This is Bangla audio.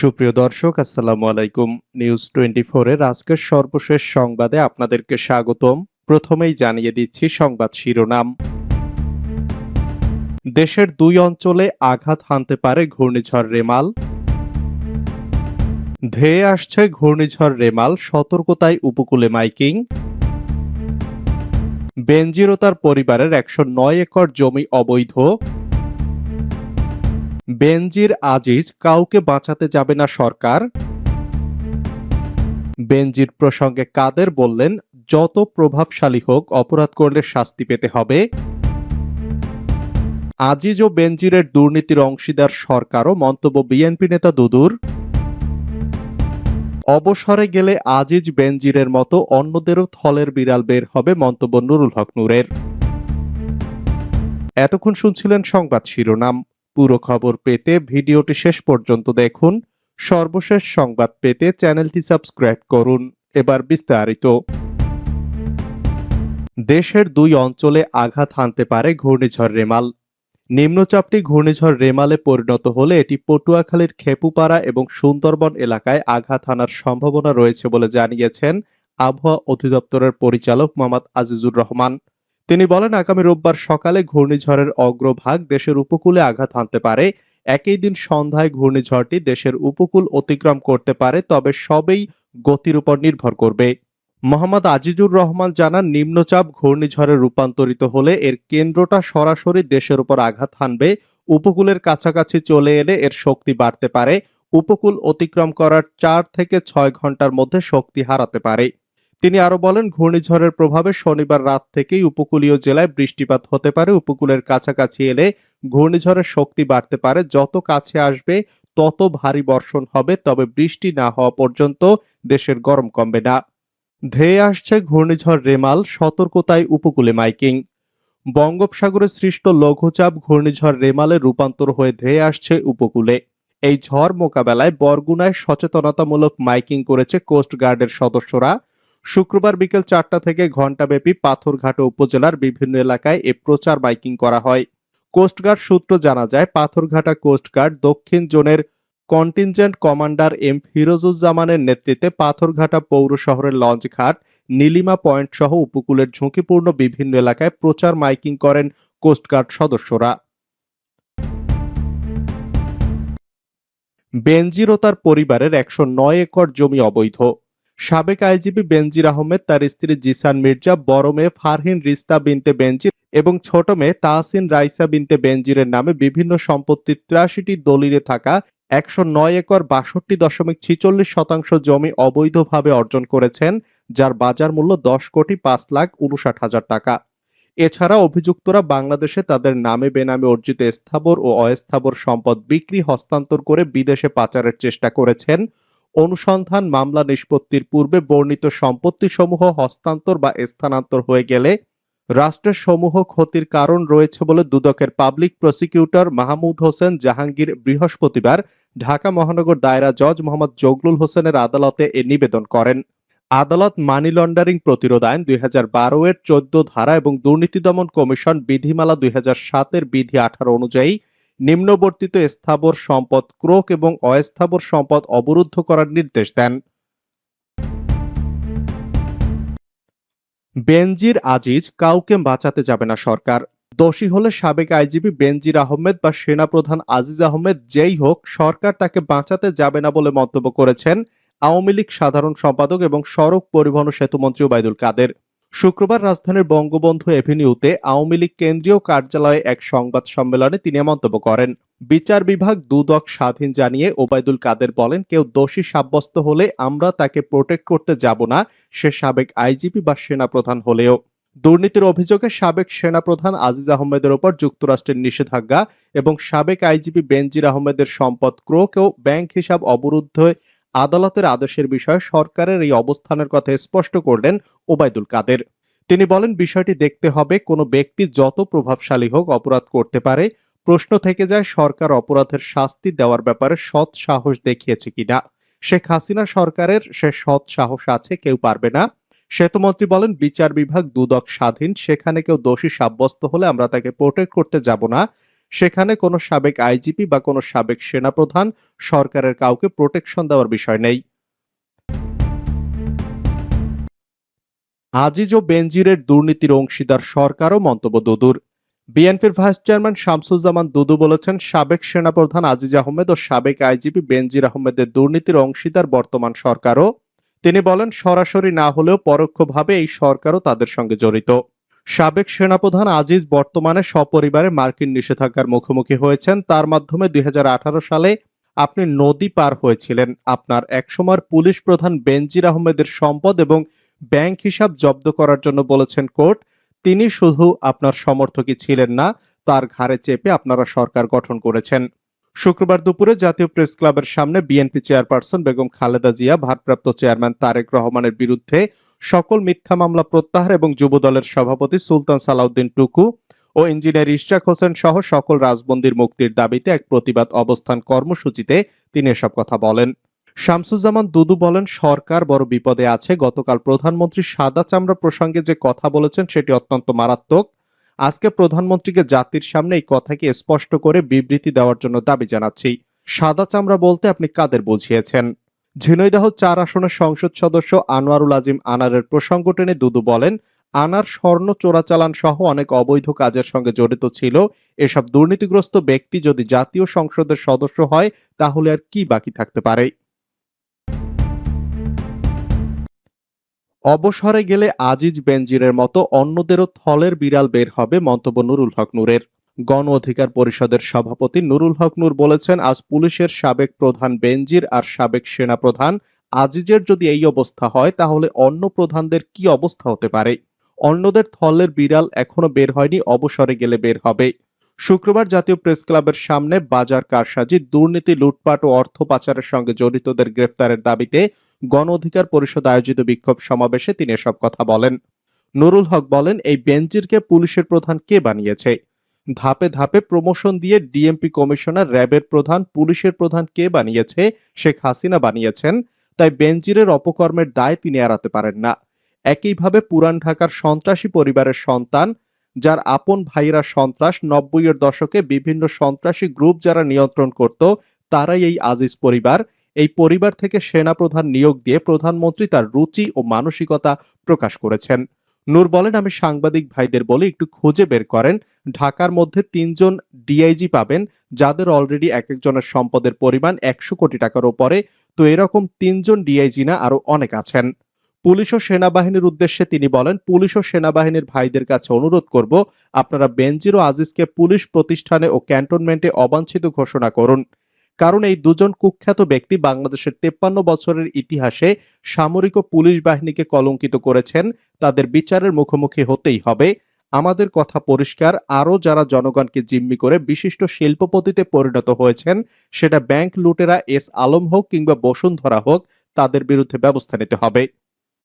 সুপ্রিয় দর্শক, আসসালামু আলাইকুম। নিউজ টোয়েন্টি এর আজকের সর্বশেষ সংবাদে আপনাদেরকে স্বাগতম। প্রথমেই জানিয়ে দিচ্ছি সংবাদ শিরোনাম। দেশের দুই অঞ্চলে আঘাত হানতে পারে ঘূর্ণিঝড় রেমাল। ধেয়ে আসছে ঘূর্ণিঝড় রেমাল, সতর্কতায় উপকূলে মাইকিং। বেনজির ও তার পরিবারের একশো নয় একর জমি অবৈধ। বেনজির আজিজ কাউকে বাঁচাতে যাবে না সরকার? বেনজির প্রসঙ্গে কাদের বললেন, যত প্রভাবশালী হোক, অপরাধ করলে শাস্তি পেতে হবে। আজিজ ও বেনজিরের দুর্নীতির অংশীদার সরকারও মন্তব্য বিএনপি নেতা দুদুর। অবসরে গেলে আজিজ বেনজিরের মতো অন্যদেরও থলের বিড়াল বের হবে মন্তব্য নুরুল হক নূরের। এতক্ষণ শুনছিলেন সংবাদ শিরোনাম। পুরো খবর পেতে ভিডিওটি শেষ পর্যন্ত দেখুন। সর্বশেষ সংবাদ পেতে চ্যানেলটি সাবস্ক্রাইব করুন। এবার বিস্তারিত। দেশের দুই অঞ্চলে আঘাত হানতে পারে ঘূর্ণিঝড় রেমাল। নিম্নচাপটি ঘূর্ণিঝড় রেমালে পরিণত হলে এটি পটুয়াখালীর খেপুপাড়া এবং সুন্দরবন এলাকায় আঘাত হানার সম্ভাবনা রয়েছে বলে জানিয়েছেন আবহাওয়া অধিদপ্তরের পরিচালক মোহাম্মদ আজিজুর রহমান। তিনি বলেন, আগামী রোববার সকালে ঘূর্ণিঝড়ের অগ্রভাগ দেশের উপকূলে আঘাত হানতে পারে। একই দিন সন্ধ্যায় ঘূর্ণিঝড়টি দেশের উপকূল অতিক্রম করতে পারে, তবে সবেই গতির উপর নির্ভর করবে। মোহাম্মদ আজিজুর রহমান জানান, নিম্নচাপ ঘূর্ণিঝড়ে রূপান্তরিত হলে এর কেন্দ্রটা সরাসরি দেশের উপর আঘাত হানবে। উপকূলের কাছাকাছি চলে এলে এর শক্তি বাড়তে পারে। উপকূল অতিক্রম করার চার থেকে ছয় ঘণ্টার মধ্যে শক্তি হারাতে পারে। তিনি আরও বলেন, ঘূর্ণিঝড়ের প্রভাবে শনিবার রাত থেকেই উপকূলীয় জেলায় বৃষ্টিপাত হতে পারে। উপকূলের কাছাকাছি এলে ঘূর্ণিঝড়ের শক্তি বাড়তে পারে। যত কাছে আসবে, তত ভারী বর্ষণ হবে। তবে বৃষ্টি না হওয়া পর্যন্ত দেশের গরম কমবে না। ধেয়ে আসছে ঘূর্ণিঝড় রেমাল, সতর্কতায় উপকূলে মাইকিং। বঙ্গোপসাগরে সৃষ্ট লঘুচাপ ঘূর্ণিঝড় রেমালে রূপান্তর হয়ে ধেয়ে আসছে উপকূলে। এই ঝড় মোকাবেলায় বরগুনায় সচেতনতামূলক মাইকিং করেছে কোস্ট গার্ডের সদস্যরা। শুক্রবার বিকেল চারটা থেকে ঘণ্টাব্যাপী পাথরঘাটা উপজেলার বিভিন্ন এলাকায় এ প্রচার বাইকিং করা হয়। কোস্টগার্ড সূত্র জানা যায়, পাথরঘাটা কোস্টগার্ড দক্ষিণ জোনের কন্টিনজেন্ট কমান্ডার এম ফিরোজুজ্জামানের নেতৃত্বে পাথরঘাটা পৌর শহরের লঞ্চঘাট নীলিমা পয়েন্ট সহ উপকূলের ঝুঁকিপূর্ণ বিভিন্ন এলাকায় প্রচার মাইকিং করেন কোস্টগার্ড সদস্যরা। বেনজির ও তার পরিবারের একশো নয় একর জমি অবৈধ। সাবেক আইজিপি বেনজির আহমেদ, তার স্ত্রী জিসান মির্জা, বড় মেয়ে ফারহিন রিস্তা বিনতে বেনজির এবং ছোট মেয়ে তাহসিন রাইসা বিনতে বেনজিরের নামে বিভিন্ন সম্পত্তির ত্রাশিটি দলিলে থাকা একশো নয় একর বাষট্টি দশমিক ছিচল্লিশ শতাংশ জমি অবৈধভাবে অর্জন করেছেন, যার বাজার মূল্য দশ কোটি পাঁচ লাখ উনষাট হাজার টাকা। এছাড়া অভিযুক্তরা বাংলাদেশে তাদের নামে বেনামে অর্জিত স্থাবর ও অস্থাবর সম্পদ বিক্রি হস্তান্তর করে বিদেশে পাচারের চেষ্টা করেছেন অনুসন্ধান মামলা নিষ্পত্তির পূর্বে বর্ণিত সম্পত্তিসমূহ হস্তান্তর বা স্থানান্তর হয়ে গেলে রাষ্ট্রের সমূহ ক্ষতির কারণ রয়েছে বলে দুদকের পাবলিক প্রসিকিউটর মাহমুদ হোসেন জাহাঙ্গীর বৃহস্পতিবার ঢাকা মহানগর দায়রা জজ মোহাম্মদ জগলুল হোসেনের আদালতে এ নিবেদন করেন। আদালত মানি লন্ডারিং প্রতিরোধ আইন দুই হাজার বারো এর চোদ্দ ধারা এবং দুর্নীতি দমন কমিশন বিধিমালা দুই হাজার এর বিধি আঠারো অনুযায়ী নিম্নবর্তিত স্থাবর সম্পদ ক্রোক এবং অস্থাবর সম্পদ অবরুদ্ধ করার নির্দেশ দেন। বেনজির আজিজ কাউকে বাঁচাতে যাবে না সরকার। দোষী হলে সাবেক আইজিপি বেনজির আহমেদ বা সেনাপ্রধান আজিজ আহমেদ যেই হোক, সরকার তাকে বাঁচাতে যাবে না বলে মন্তব্য করেছেন আওয়ামী লীগ সাধারণ সম্পাদক এবং সড়ক পরিবহন সেতুমন্ত্রী ওবায়দুল কাদের। শুক্রবার রাজধানীর বঙ্গবন্ধু এভিনিউতে আওয়ামী লীগ কেন্দ্রীয় কার্যালয়ে এক সংবাদ সম্মেলনে তিনি মন্তব্য করেন। বিচার বিভাগ দুদক স্বাধীন জানিয়ে ওবায়দুল কাদের বলেন, কেউ দোষী সাব্যস্ত হলে আমরা তাকে প্রোটেক্ট করতে যাব না, সে সাবেক আইজিপি বা সেনাপ্রধান হলেও। দুর্নীতির অভিযোগে সাবেক সেনাপ্রধান আজিজ আহমেদের ওপর যুক্তরাষ্ট্রের নিষেধাজ্ঞা এবং সাবেক আইজিপি বেনজির আহমেদের সম্পদ ক্রোক ও ব্যাংক হিসাব অবরুদ্ধ আদালতের আদেশের বিষয়ে সরকারের এই অবস্থানের কথা স্পষ্ট করলেন ওবায়দুল কাদের। তিনি বলেন, বিষয়টি দেখতে হবে, কোনো ব্যক্তি যত প্রভাবশালী হোক অপরাধ করতে পারে। প্রশ্ন থেকে যায়, সরকার অপরাধের শাস্তি দেওয়ার ব্যাপারে সৎ সাহস দেখিয়েছে কিনা। শেখ হাসিনা সরকারের সে সৎ সাহস আছে, কেউ পারবে না। সেতুমন্ত্রী বলেন, বিচার বিভাগ দুদক স্বাধীন, সেখানে কেউ দোষী সাব্যস্ত হলে আমরা তাকে প্রোটেক্ট করতে যাব না। সেখানে কোনো সাবেক আইজিপি বা কোনো সাবেক সেনাপ্রধান সরকারের কাউকে প্রোটেকশন দেওয়ার বিষয় নেই। আজিজ ও বেনজিরের দুর্নীতির অংশীদার সরকারও মন্তব্য দুদুর। বিএনপির ভাইস চেয়ারম্যান শামসুজ্জামান দুদু বলেছেন, সাবেক সেনাপ্রধান আজিজ আহমেদ ও সাবেক আইজিপি বেনজির আহমেদের দুর্নীতির অংশীদার বর্তমান সরকারও। তিনি বলেন, সরাসরি না হলেও পরোক্ষভাবে এই সরকারও তাদের সঙ্গে জড়িত। সাবেক সেনাপ্রধান আজিজ বর্তমানে সপরিবারে মার্কিন নিষেধাজ্ঞার মুখোমুখি হয়েছেন। তার মাধ্যমে দুই হাজার আঠারো সালে আপনি নদী পার হয়েছিলেন। আপনার একসময়ের পুলিশ প্রধান বেনজির আহমেদের সম্পদ এবং ব্যাংক হিসাব জব্দ করার জন্য বলেছেন কোর্ট, তিনি শুধু আপনার সমর্থকই ছিলেন না, তার ঘাড়ে চেপে আপনারা সরকার গঠন করেছেন। শুক্রবার দুপুরে জাতীয় প্রেস ক্লাবের সামনে বিএনপি চেয়ারপারসন বেগম খালেদা জিয়া, ভারপ্রাপ্ত চেয়ারম্যান তারেক রহমানের বিরুদ্ধে সকল মিথ্যা মামলা প্রত্যাহার এবং যুবদলের সভাপতি সুলতান সালাউদ্দিন টুকু ও ইঞ্জিনিয়ার ইশাক হোসেন সহ সকল রাজবন্দির মুক্তির দাবিতে এক প্রতিবাদ অবস্থান কর্মসূচিতে তিনি এসব কথা বলেন। শামসুজ্জামান দুদু বলেন, সরকার বড় বিপদে আছে। গতকাল প্রধানমন্ত্রী সাদা চামড়া প্রসঙ্গে যে কথা বলেছেন সেটি অত্যন্ত মারাত্মক। আজকে প্রধানমন্ত্রীকে জাতির সামনে এই কথাকে স্পষ্ট করে বিবৃতি দেওয়ার জন্য দাবি জানাচ্ছি। সাদা চামড়া বলতে আপনি কাদের বুঝিয়েছেন? ঝিনৈদহ চার আসনের সংসদ সদস্য আনোয়ারুল আজিম আনারের প্রসঙ্গ টেনে দুদু বলেন, আনার স্বর্ণ চোরাচালান সহ অনেক অবৈধ কাজের সঙ্গে জড়িত ছিল। এসব দুর্নীতিগ্রস্ত ব্যক্তি যদি জাতীয় সংসদের সদস্য হয়, তাহলে আর কি বাকি থাকতে পারে? অবসরে গেলে আজিজ বেনজিরের মতো অন্যদেরও থলের বিড়াল বের হবে মন্তব্য নুরুল হক নূরের। গণ অধিকার পরিষদের সভাপতি নুরুল হক নূর বলেছেন, আজ পুলিশের সাবেক প্রধান বেনজির আর সাবেক সেনা প্রধান আজিজের যদি এই অবস্থা হয়, তাহলে অন্য প্রধানদের কি অবস্থা হতে পারে? অন্যদের থলের বিড়াল এখনও বের হয়নি, অবসরে গেলে বের হবে। শুক্রবার জাতীয় প্রেস ক্লাবের সামনে বাজার কারসাজি, দুর্নীতি, লুটপাট ও অর্থ পাচারের সঙ্গে জড়িতদের গ্রেফতারের দাবিতে গণ অধিকার পরিষদ আয়োজিত বিক্ষোভ সমাবেশে তিনি এসব কথা বলেন। নুরুল হক বলেন, এই বেঞ্জিরকে পুলিশের প্রধান কে বানিয়েছে? ধাপে ধাপে প্রমোশন দিয়ে ডিএমপি কমিশনার র্যাবের প্রধান, পুলিশের প্রধান কে বানিয়েছে? শেখ হাসিনা বানিয়েছেন। তাই বেনজিরের অপকর্মের দায় তিনি এড়াতে পারেন না। একইভাবে পুরান ঢাকার সন্ত্রাসী পরিবারের সন্তান, যার আপন ভাইরা সন্ত্রাস, নব্বইয়ের দশকে বিভিন্ন সন্ত্রাসী গ্রুপ যারা নিয়ন্ত্রণ করত, তারাই এই আজিজ পরিবার। এই পরিবার থেকে সেনা প্রধান নিয়োগ দিয়ে প্রধানমন্ত্রী তার রুচি ও মানসিকতা প্রকাশ করেছেন। নূর বলেন, আমি সাংবাদিক ভাইদের বলে একটু খুঁজে বের করেন। ঢাকার মধ্যে তিনজন ডিআইজি পাবেন, যাদের অলরেডি এক একজনের সম্পদের পরিমাণ একশো কোটি টাকার ওপরে। তো এরকম তিনজন ডিআইজি না, আরও অনেক আছেন। পুলিশ ও সেনাবাহিনীর উদ্দেশ্যে তিনি বলেন, পুলিশ ও সেনাবাহিনীর ভাইদের কাছে অনুরোধ করব, আপনারা বেনজির ও আজিজকে পুলিশ প্রতিষ্ঠানে ও ক্যান্টনমেন্টে অবাঞ্ছিত ঘোষণা করুন। কারণ এই দুজন কুখ্যাত ব্যক্তি বাংলাদেশের তেপ্পান্ন বছরের ইতিহাসে সামরিক ও পুলিশ বাহিনীকে কলঙ্কিত করেছেন। তাদের বিচারের মুখোমুখি হতেই হবে। আমাদের কথা পরিষ্কার। আরও যারা জনগণকে জিম্মি করে বিশিষ্ট শিল্পপতিতে পরিণত হয়েছেন, সেটা ব্যাংক লুটেরা এস আলম হোক কিংবা বসুন্ধরা হোক, তাদের বিরুদ্ধে ব্যবস্থা নিতে হবে।